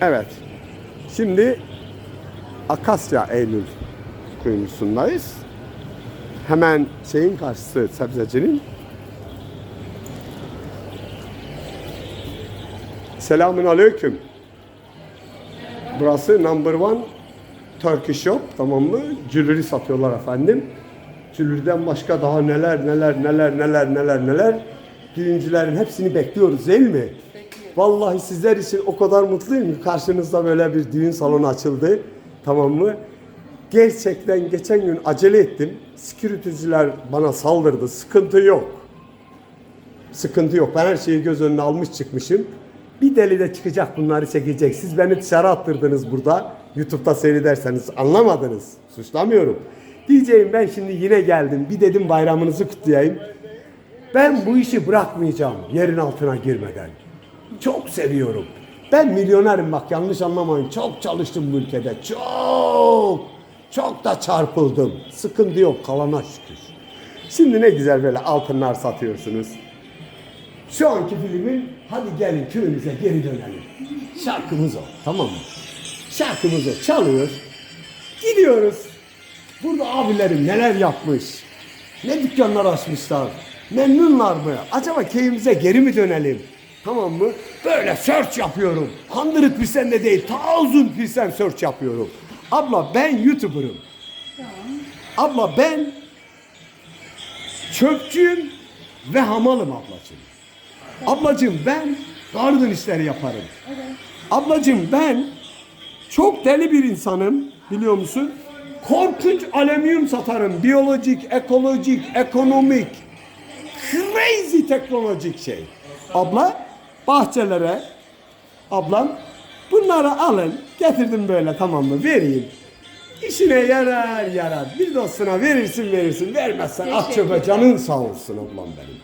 Evet. Şimdi Akasya Eylül kuyumcusundayız. Hemen şeyin karşısı sebzecinin. Selamun aleyküm. Burası number one Turkish shop tamam mı? Jewelry satıyorlar efendim. Jewelry'den başka daha neler neler neler neler neler neler. Düğüncülerin hepsini bekliyoruz değil mi? Vallahi sizler için o kadar mutluyum ki karşınızda böyle bir düğün salonu açıldı. Tamam mı? Gerçekten geçen gün acele ettim. Security'ciler bana saldırdı. Sıkıntı yok. Sıkıntı yok. Ben her şeyi göz önüne almış çıkmışım. Bir deli de çıkacak bunları çekecek. Siz beni dışarı attırdınız burada. YouTube'da seyrederseniz anlamadınız. Suçlamıyorum. Diyeceğim ben şimdi yine geldim. Bir dedim bayramınızı kutlayayım. Ben bu işi bırakmayacağım yerin altına girmeden. Çok seviyorum. Ben milyonerim bak yanlış anlamayın. Çok çalıştım bu ülkede. Çok. Çok da çarpıldım. Sıkıntı yok kalana şükür. Şimdi ne güzel böyle altınlar satıyorsunuz. Şu anki filmin hadi gelin köyümüze geri dönelim. Şarkımız o tamam mı? Şarkımız o çalıyor. Gidiyoruz. Burada abilerim neler yapmış. Ne dükkanlar açmışlar. Memnunlar mı? Acaba köyümüze geri mi dönelim? Tamam mı? Böyle search yapıyorum. 100% de değil. 1000% search yapıyorum. Abla ben YouTuber'ım. Abla ben çöpçüyüm ve hamalım ablacığım. Ablacığım ben garden işleri yaparım. Ablacığım ben çok deli bir insanım biliyor musun? Korkunç alüminyum satarım. Biyolojik, ekolojik, ekonomik. Crazy teknolojik şey. Abla bahçelere ablam bunları alın getirdim böyle tamam mı vereyim. İşine yarar yarar. Bir dostuna verirsin verirsin. Vermezsen at çöpe canın sağ olsun ablam benim.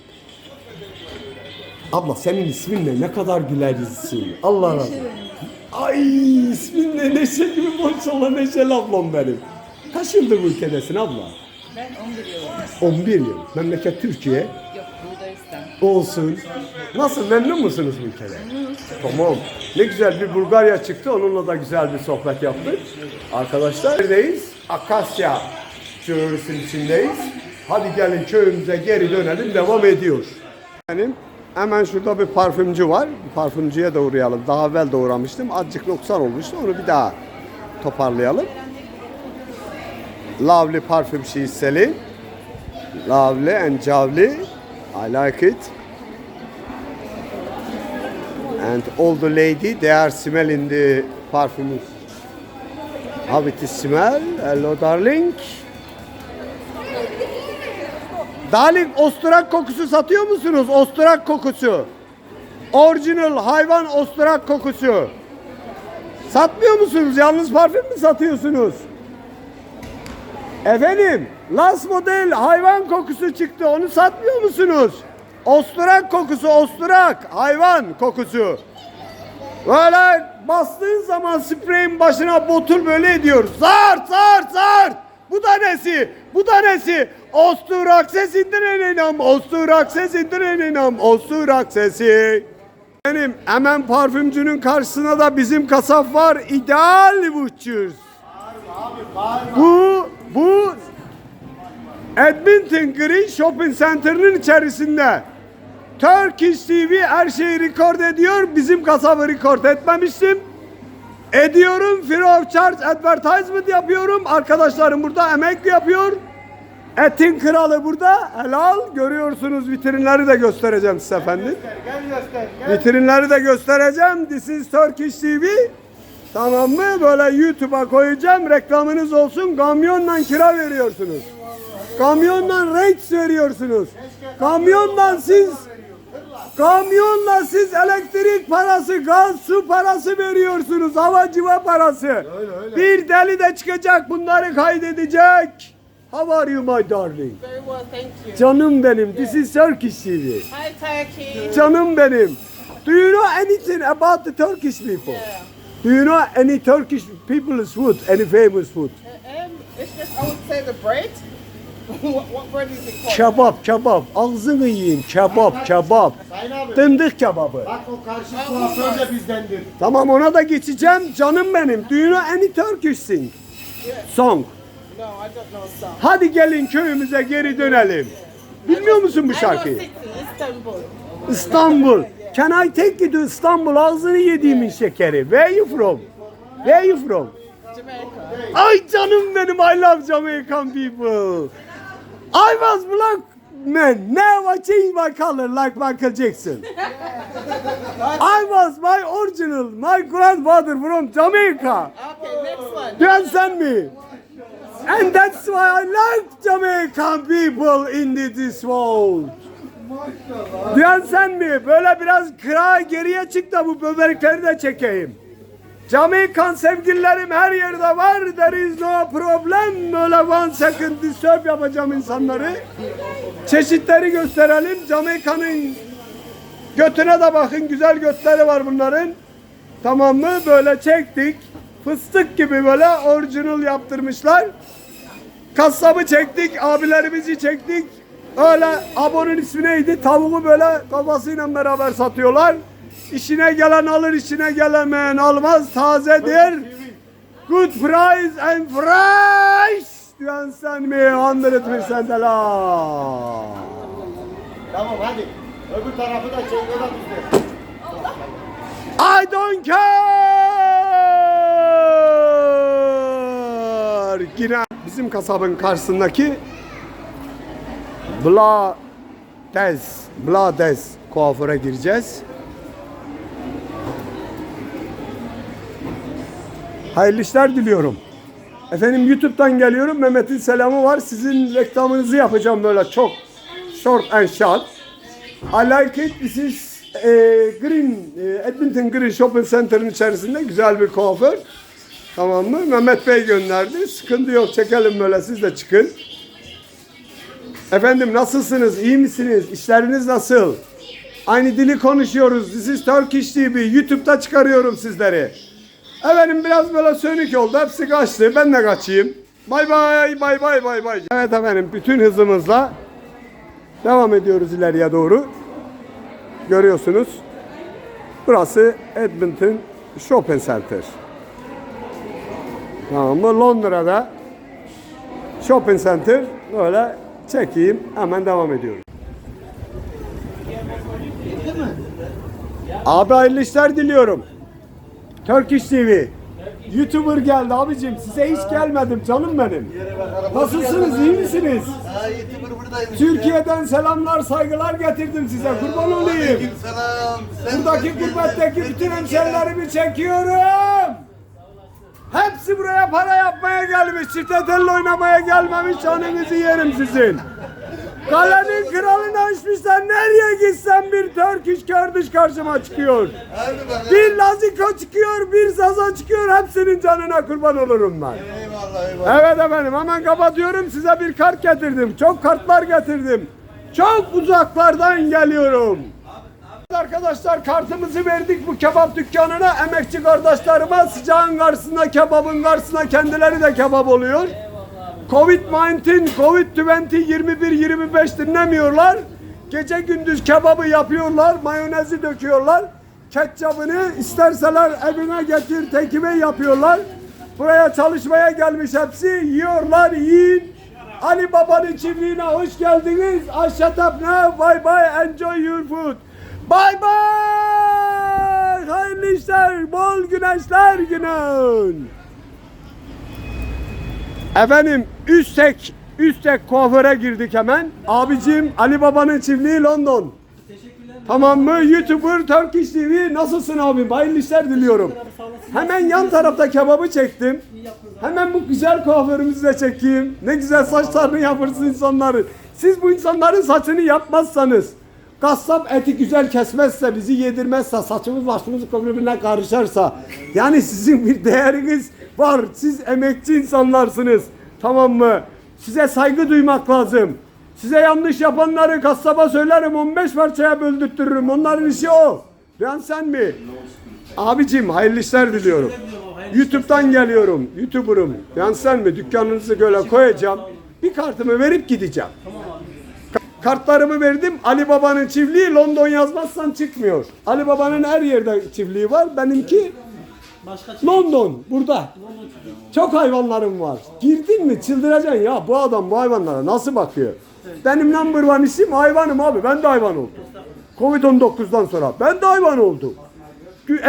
Abla senin ismin ne? Kadar güler yüzlüsün. Allah razı olsun. Ay ismin ne? Neşe gibi maşallah Neşeli ablam benim. Kaç yıldır bu ülkedesin abla? Ben 11 yıl 11 yıl. Memleket Türkiye. Olsun. Nasıl memnun musunuz bu ülkede? Tamam. Ne güzel bir Bulgarya çıktı. Onunla da güzel bir sohbet yaptık. Arkadaşlar neredeyiz? Akasya Çöğrüsü'nün içindeyiz. Hadi gelin köyümüze geri dönelim. Devam ediyor. Benim hemen şurada bir parfümcü var. Parfümcüye de uğrayalım. Daha evvel de uğramıştım. Azıcık noksan olmuştu. Onu bir daha toparlayalım. Lovely parfüm selling. Lovely and jolly. I like it. And all the lady, they are smelling the perfume. How it is smell? Hello darling. Darling, osturak kokusu satıyor musunuz? Osturak kokusu. Original hayvan osturak kokusu. Satmıyor musunuz? Yalnız parfüm mü satıyorsunuz? Efendim, Las model hayvan kokusu çıktı. Onu satmıyor musunuz? Osturak kokusu, osturak. Hayvan kokusu. Böyle bastığın zaman spreyin başına botul böyle ediyor. Zart, zart, zart. Bu da nesi? Bu da nesi? Osturak sesindir eninam, osturak sesindir eninam, osturak sesi. Benim hemen parfümcünün karşısına da bizim kasap var. İdeal Butchers. Bu, bu Edmonton Green Shopping Center'ın içerisinde. Turkish TV her şeyi rekord ediyor. Bizim kasabı rekord etmemiştim. Ediyorum. Free of charge advertisement yapıyorum. Arkadaşlarım burada emek yapıyor. Etin kralı burada. Helal. Görüyorsunuz vitrinleri de göstereceğim size efendim. Gel göster. Gel. Vitrinleri de göstereceğim. This is Turkish TV. Tamam mı? Böyle YouTube'a koyacağım. Reklamınız olsun. Kamyonla kira veriyorsunuz. Kamyonla rates veriyorsunuz. Kamyonla siz Kamyonla siz elektrik parası, gaz, su parası veriyorsunuz. Hava civa parası. öyle. Bir deli de çıkacak bunları kaydedecek. How are you my darling? Very well, thank you. Canım benim. This is Turkish TV. Hi Turkey. Canım benim. Do you know anything about the Turkish people? Yeah. Do you know any Turkish people's food? Any famous food? Um, it's just I would say the bread. what, what bread is it called? Kebap, kebap. Ağzını yiyin. Kebap, kebap. Sayın abi. Dındık kebabı. Bak o karşı kuaför de bizdendir. Tamam ona da geçeceğim. Canım benim. Do you know any Turkish sing? Song. No, I don't know some. Hadi gelin köyümüze geri dönelim. Bilmiyor musun bu I know şarkıyı? in Istanbul. İstanbul. Can I take you to İstanbul? Ağzını yediğimin şekeri. Where you from? Where you from? Jamaica. Ay canım benim. I love Jamaican people. I was black man. Now I change my color like Michael Jackson. I was my original, my grandfather from Jamaica. Okay, next one. You understand me? And that's why I like Jamaican people in this world. You understand me? Böyle biraz kıra geriye çık da bu böbrekleri de çekeyim. Jamaican sevgililerim her yerde var. There is no problem. Böyle one second disturb yapacağım insanları. Çeşitleri gösterelim. Jamaica'nın götüne de bakın. Güzel götleri var bunların. Tamam mı? Böyle çektik. Fıstık gibi böyle orijinal yaptırmışlar. Kasabı çektik, abilerimizi çektik. Öyle abonun ismi neydi? Tavuğu böyle kafasıyla beraber satıyorlar. İşine gelen alır, işine gelemeyen almaz. Tazedir. Good price and fresh. You understand me? 100% helal. Tamam hadi. Öbür tarafı da çek o da bizde. I don't care. Yine bizim kasabın karşısındaki Blades, Blades kuaföre gireceğiz. Hayırlı işler diliyorum. Efendim YouTube'dan geliyorum. Mehmet'in selamı var. Sizin reklamınızı yapacağım böyle çok short and short. I like it. This is eh, Green, eh, Edmonton Green Shopping Center'ın içerisinde güzel bir kuaför. Tamam mı? Mehmet Bey gönderdi. Sıkıntı yok. Çekelim böyle. Siz de çıkın. Efendim nasılsınız? İyi misiniz? İşleriniz nasıl? Aynı dili konuşuyoruz. This is Turkish TV. YouTube'da çıkarıyorum sizleri. Efendim biraz böyle sönük oldu. Hepsi kaçtı. Ben de kaçayım. Bay bay bay bay bay bay. Evet efendim bütün hızımızla devam ediyoruz ileriye doğru. Görüyorsunuz. Burası Edmonton Shopping Center. Tamam mı? Londra'da Shopping Center böyle çekeyim. Hemen devam ediyorum. Abi hayırlı işler diliyorum. Turkish TV. YouTuber geldi abicim. Size hiç gelmedim canım benim. Nasılsınız? iyi misiniz? Türkiye'den selamlar, saygılar getirdim size. Kurban olayım. Buradaki gurbetteki bütün hemşerilerimi çekiyorum. Hepsi buraya para yapmaya gelmiş. Çiftetelli oynamaya gelmemiş. Canınızı yerim sizin. Kalenin kralını açmışlar. Nereye gitsem bir Turkish kardeş karşıma çıkıyor. Bir Laziko çıkıyor, bir Zaza çıkıyor. Hepsinin canına kurban olurum ben. Eyvallah eyvallah. Evet efendim hemen kapatıyorum. Size bir kart getirdim. Çok kartlar getirdim. Çok uzaklardan geliyorum. Arkadaşlar kartımızı verdik bu kebap dükkanına. Emekçi kardeşlerime sıcağın karşısında kebabın karşısında kendileri de kebap oluyor. Covid-19, Covid-20, 21-25 dinlemiyorlar. Gece gündüz kebabı yapıyorlar, mayonezi döküyorlar. Ketçabını isterseler evine getir, tekime yapıyorlar. Buraya çalışmaya gelmiş hepsi, yiyorlar, yiyin. Ali Baba'nın çiftliğine hoş geldiniz. Aşatapne, bye bye, enjoy your food. Bye bye, hayırlı işler, bol güneşler günün. Efendim Üstek Üstek kuaföre girdik hemen. Abicim Ali Baba'nın çiftliği London. Tamam mı? YouTuber Turkish TV nasılsın abim? Hayırlı işler diliyorum. Hemen yan tarafta kebabı çektim. Hemen bu güzel kuaförümüzü de çekeyim. Ne güzel saçlarını yapırsın insanların. Siz bu insanların saçını yapmazsanız, kasap eti güzel kesmezse, bizi yedirmezse, saçımız başımız birbirine karışarsa, yani sizin bir değeriniz var. Siz emekçi insanlarsınız. Tamam mı? Size saygı duymak lazım. Size yanlış yapanları kasaba söylerim 15 parçaya böldürtürürüm. Onların işi o. Ben sen mi? Abicim hayırlı işler diliyorum. YouTube'dan geliyorum. YouTuber'ım. Yani sen mi? Dükkanınızı böyle koyacağım. Bir kartımı verip gideceğim. Ka- Kartlarımı verdim. Ali Baba'nın çiftliği London yazmazsan çıkmıyor. Ali Baba'nın her yerde çiftliği var. Benimki London burada. Çok hayvanlarım var. Girdin mi çıldıracaksın ya bu adam bu hayvanlara nasıl bakıyor? Benim number one isim hayvanım abi. Ben de hayvan oldum. Covid-19'dan sonra ben de hayvan oldum.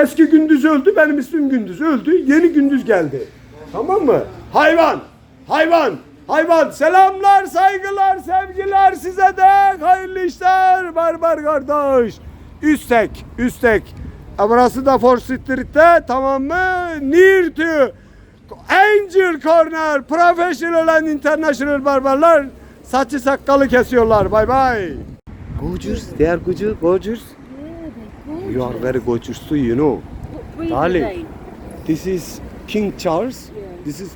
Eski gündüz öldü. Benim ismim gündüz öldü. Yeni gündüz geldi. Tamam mı? Hayvan. Hayvan. Hayvan. Selamlar, saygılar, sevgiler size de. Hayırlı işler. Barbar kardeş. Üstek. Üstek. E, Burası da Fort Street'te tamam mı? Near to Angel Corner. Professional and international barbarlar. Saçı sakalı kesiyorlar. Bye bye. Gorgeous. They are gorgeous. Gorgeous. You are very gorgeous too, you know. Darling. This is King Charles. This is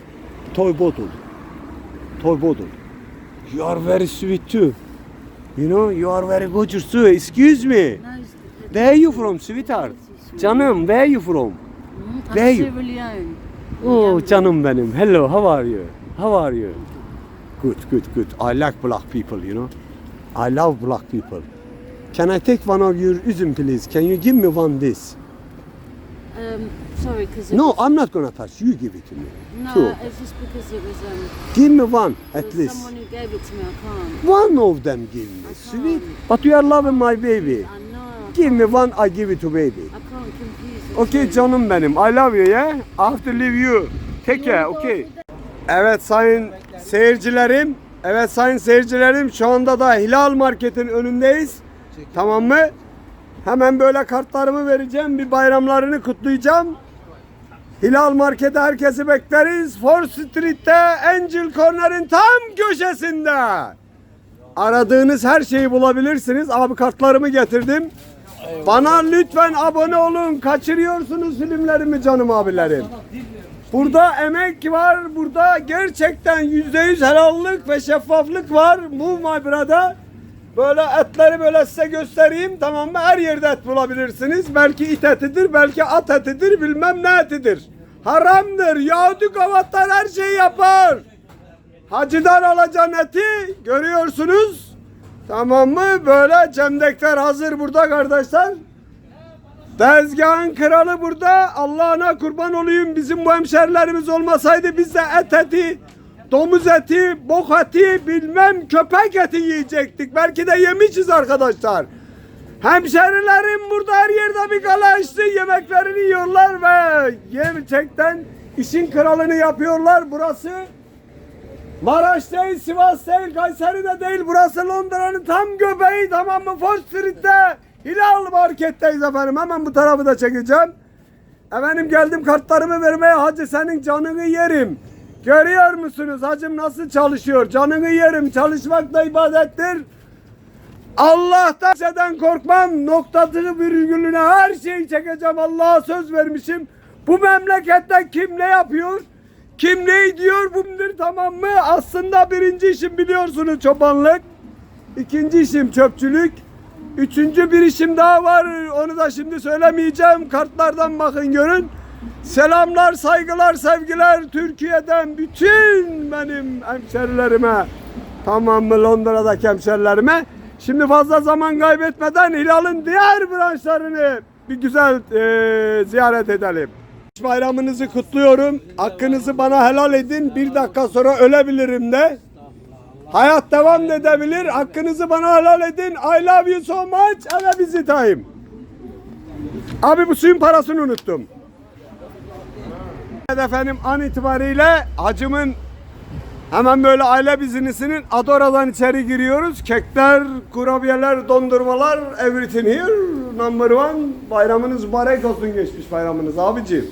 toy bottle. Toy bottle. You are very sweet too. You know, you are very gorgeous too. Excuse me. Where are you from, sweetheart? Canım, where are you from? Mm, I'm Where you- Sierra Leone. Oh, canım benim. Hello, how are you? How are you? Good, good, good. I like black people, you know. I love black people. Can I take one of your üzüm, please? Can you give me one this? Um, sorry, because No, I'm not gonna touch. You give it to me. no, two. it's just because it was um, Give me one, at was least. someone who gave it to me. I can't. One of them give me, sweet. But you are loving my baby. I know. I Give me one, I give it to baby. I can't confuse it. Okay canım benim. I love you yeah. I have to leave you. Take care, okay. Evet sayın seyircilerim. Evet sayın seyircilerim şu anda da Hilal Market'in önündeyiz. Tamam mı? Hemen böyle kartlarımı vereceğim. Bir bayramlarını kutlayacağım. Hilal Market'e herkesi bekleriz. Fort Street'te Angel Corner'in tam köşesinde. Aradığınız her şeyi bulabilirsiniz. Abi kartlarımı getirdim. Bana lütfen abone olun. Kaçırıyorsunuz filmlerimi canım abilerim. Burada emek var. Burada gerçekten yüzde yüz helallik ve şeffaflık var. Move my brother. Böyle etleri böyle size göstereyim tamam mı? Her yerde et bulabilirsiniz. Belki it etidir, belki at etidir, bilmem ne etidir. Haramdır. Yahudi kavatlar her şeyi yapar. Hacıdan alacağın eti görüyorsunuz. Tamam mı? Böyle cemdekler hazır burada kardeşler. Tezgahın kralı burada. Allah'ına kurban olayım. Bizim bu hemşerilerimiz olmasaydı biz de et eti, domuz eti, bok eti, bilmem köpek eti yiyecektik. Belki de yemişiz arkadaşlar. Hemşerilerim burada her yerde bir gala. Yemeklerini yiyorlar ve gerçekten işin kralını yapıyorlar. Burası Maraş değil, Sivas değil, Kayseri de değil. Burası Londra'nın tam göbeği tamam mı? Fort Street'te Hilal Market'teyiz efendim. Hemen bu tarafı da çekeceğim. Efendim geldim kartlarımı vermeye. Hacı senin canını yerim. Görüyor musunuz hacım nasıl çalışıyor? Canını yerim. Çalışmak da ibadettir. Allah'tan şeyden korkmam. Noktasını virgülüne her şeyi çekeceğim. Allah'a söz vermişim. Bu memlekette kim ne yapıyor? Kim ne diyor bundur tamam mı? Aslında birinci işim biliyorsunuz çobanlık. İkinci işim çöpçülük. Üçüncü bir işim daha var. Onu da şimdi söylemeyeceğim. Kartlardan bakın görün. Selamlar, saygılar, sevgiler Türkiye'den bütün benim hemşerilerime. Tamam mı Londra'daki hemşerilerime. Şimdi fazla zaman kaybetmeden Hilal'ın diğer branşlarını bir güzel eee, ziyaret edelim. Bayramınızı kutluyorum. Hakkınızı bana helal edin. Bir dakika sonra ölebilirim de. Hayat devam edebilir. Hakkınızı bana helal edin. I love you so much. Have a busy time. Abi bu suyun parasını unuttum. Evet efendim an itibariyle hacımın hemen böyle aile bizinisinin Adora'dan içeri giriyoruz. Kekler, kurabiyeler, dondurmalar, everything here. Number one. Bayramınız mübarek olsun geçmiş bayramınız abicim.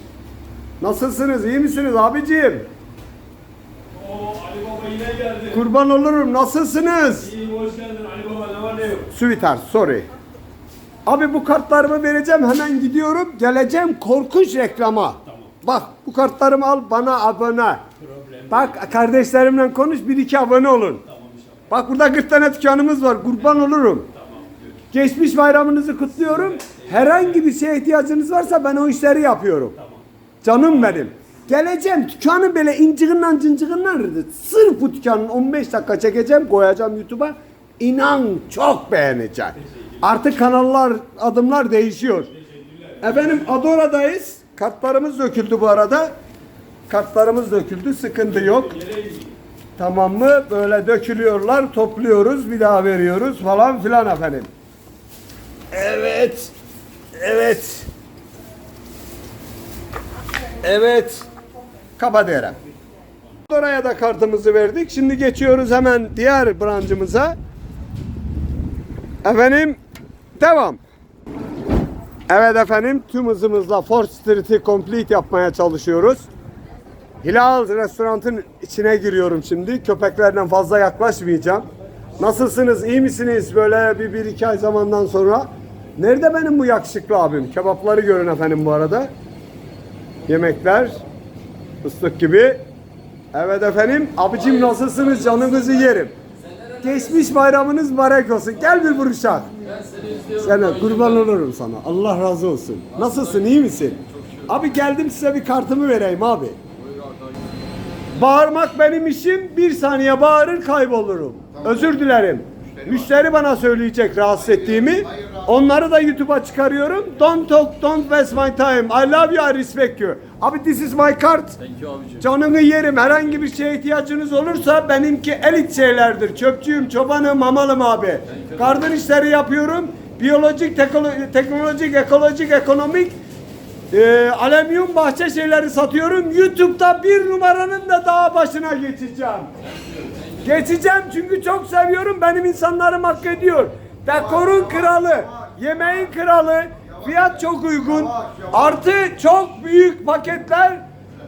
Nasılsınız? iyi misiniz abicim? Ali Baba yine geldi. Kurban olurum. Nasılsınız? İyi hoş geldin Ali Baba ne var ne yok. Sweetheart, sorry. Abi bu kartlarımı vereceğim hemen gidiyorum. Geleceğim korkunç reklama. Bak bu kartlarımı al bana abone. Bak kardeşlerimle konuş bir iki abone olun. Bak burada 40 tane dükkanımız var. Kurban olurum. Geçmiş bayramınızı kutluyorum. Herhangi bir şeye ihtiyacınız varsa ben o işleri yapıyorum. Canım benim. Geleceğim dükkanı böyle incığından cıncığından sırf bu dükkanın 15 dakika çekeceğim koyacağım YouTube'a. İnan çok beğeneceğim. Artık kanallar adımlar değişiyor. Efendim Adora'dayız. Kartlarımız döküldü bu arada. Kartlarımız döküldü. Sıkıntı yok. Tamam mı? Böyle dökülüyorlar. Topluyoruz. Bir daha veriyoruz falan filan efendim. Evet. Evet. Evet. Kapat Eren. Oraya da kartımızı verdik. Şimdi geçiyoruz hemen diğer branşımıza. Efendim devam. Evet efendim tüm hızımızla Fort Street'i complete yapmaya çalışıyoruz. Hilal restoranın içine giriyorum şimdi. Köpeklerden fazla yaklaşmayacağım. Nasılsınız? iyi misiniz? Böyle bir, bir iki ay zamandan sonra. Nerede benim bu yakışıklı abim? Kebapları görün efendim bu arada. Yemekler. Fıstık gibi. Evet efendim. Abicim nasılsınız? Canınızı yerim. Geçmiş bayramınız mübarek olsun. Gel bir buruşak. Sana kurban olurum sana. Allah razı olsun. Nasılsın? iyi misin? Abi geldim size bir kartımı vereyim abi. Bağırmak benim işim. Bir saniye bağırır kaybolurum. Özür dilerim. Müşteri bana söyleyecek rahatsız ettiğimi. Onları da YouTube'a çıkarıyorum. Don't talk, don't waste my time. I love you, I respect you. Abi this is my card. Canını yerim. Herhangi bir şeye ihtiyacınız olursa benimki elit şeylerdir. Çöpçüyüm, çobanım, mamalım abi. Garden işleri yapıyorum. Biyolojik, teknolojik, ekolojik, ekonomik ee, alüminyum bahçe şeyleri satıyorum. YouTube'da bir numaranın da daha başına geçeceğim. Geçeceğim çünkü çok seviyorum. Benim insanlarım hak ediyor. Dekorun kralı, yemeğin kralı, fiyat çok uygun. Artı çok büyük paketler.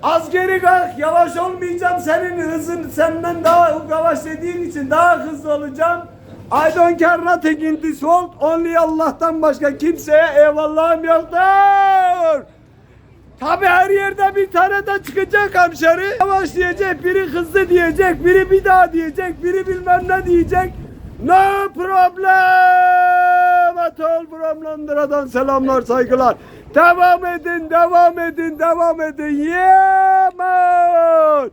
Az geri kalk, yavaş olmayacağım. Senin hızın senden daha yavaş dediğin için daha hızlı olacağım. I don't care nothing in this world. Only Allah'tan başka kimseye eyvallahım yoktur. Tabi her yerde bir tane de çıkacak hemşeri. Yavaş diyecek, biri hızlı diyecek, biri bir daha diyecek, biri bilmem ne diyecek. No problem at all from Londra'dan selamlar, saygılar. Devam edin, devam edin, devam edin. Yeah man!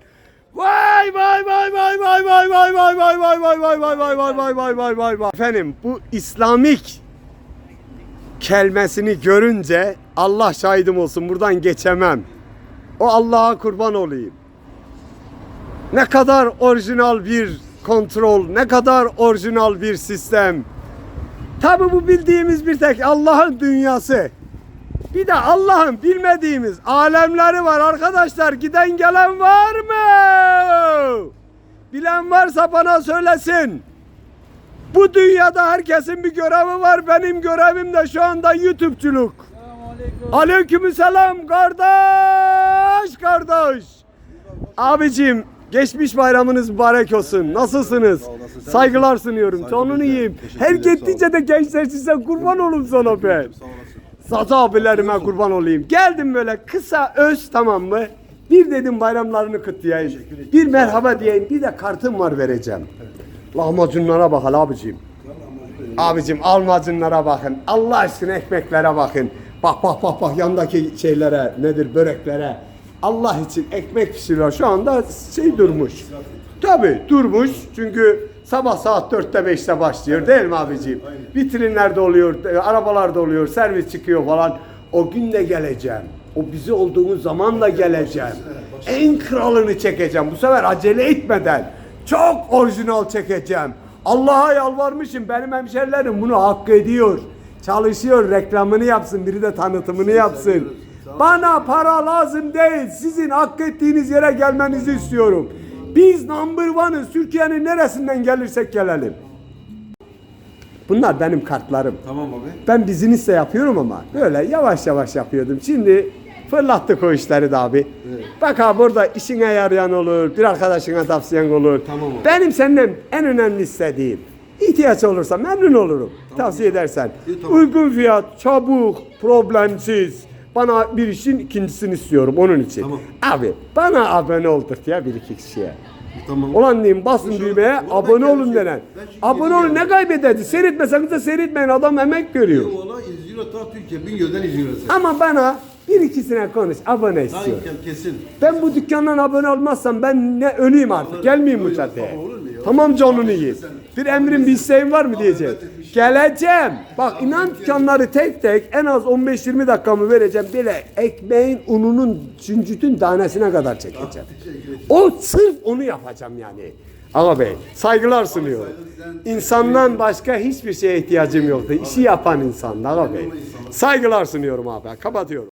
Vay vay vay vay vay vay vay vay vay vay vay vay vay vay vay vay vay vay vay vay. Efendim bu İslamik kelimesini görünce Allah şahidim olsun buradan geçemem. O Allah'a kurban olayım. Ne kadar orijinal bir kontrol, ne kadar orijinal bir sistem. Tabi bu bildiğimiz bir tek Allah'ın dünyası. Bir de Allah'ın bilmediğimiz alemleri var arkadaşlar. Giden gelen var mı? Bilen varsa bana söylesin. Bu dünyada herkesin bir görevi var. Benim görevim de şu anda YouTube'culuk. Aleykümselam kardeş kardeş. Abicim geçmiş bayramınız mübarek olsun. Nasılsınız? Saygılar sunuyorum. Sonunu yiyeyim. Her gittikçe de gençler size kurban olun sana ben. Sazı abilerime kurban olayım. Geldim böyle kısa öz tamam mı? Bir dedim bayramlarını kutlayayım. Bir merhaba diyeyim. Bir de kartım var vereceğim. Lahmacunlara bak hele abicim. Abicim almacunlara bakın. Allah aşkına ekmeklere bakın. Bak bak bak bak yandaki şeylere nedir böreklere. Allah için ekmek pişiriyor. Şu anda şey durmuş. Tabi durmuş. Çünkü sabah saat 4'te 5'te başlıyor değil mi abicim? Vitrinlerde oluyor, e, arabalarda oluyor, servis çıkıyor falan. O gün de geleceğim. O bizi olduğumuz zaman da geleceğim. En kralını çekeceğim. Bu sefer acele etmeden. Çok orijinal çekeceğim. Allah'a yalvarmışım. Benim hemşerilerim bunu hak ediyor. Çalışıyor, reklamını yapsın, biri de tanıtımını yapsın. Bana para lazım değil. Sizin hak ettiğiniz yere gelmenizi istiyorum. Biz number one'ız. Türkiye'nin neresinden gelirsek gelelim. Bunlar benim kartlarım. Tamam abi. Ben bizinizle yapıyorum ama böyle yavaş yavaş yapıyordum. Şimdi fırlattık o işleri de abi. Bak abi burada işine yarayan olur, bir arkadaşına tavsiyen olur. Tamam abi. Benim senden en önemli istediğim ihtiyaç olursa memnun olurum. Tavsiye edersen. İyi, tamam. Uygun fiyat, çabuk, problemsiz. Bana bir işin ikincisini istiyorum onun için. Tamam. Abi bana abone olduk ya bir iki kişiye. Tamam. Ulan diyeyim basın Şu- düğmeye abone olun kendim- denen. Abone olun ne kaybederdi? Seyretmeseniz de seyretmeyin adam emek görüyor. Valla izliyor ta Türkiye. Bin gözden izliyor sen. Ama bana Bir ikisine konuş. Abone istiyorum. Hayır kesin. Ben bu dükkandan abone olmazsam ben ne öleyim artık. Gelmeyeyim bu caddeye. Tamam canını yiyeyim. Bir emrin bir isteğin var mı diyeceğim. Geleceğim. Bak inan dükkanları tek tek en az 15-20 dakikamı vereceğim. Böyle ekmeğin ununun cüncütün tanesine kadar çekeceğim. O sırf onu yapacağım yani. Ağa Bey saygılar sunuyorum. İnsandan başka hiçbir şeye ihtiyacım yoktu. İşi yapan insan Ağa Bey. Saygılar sunuyorum abi. Kapatıyorum.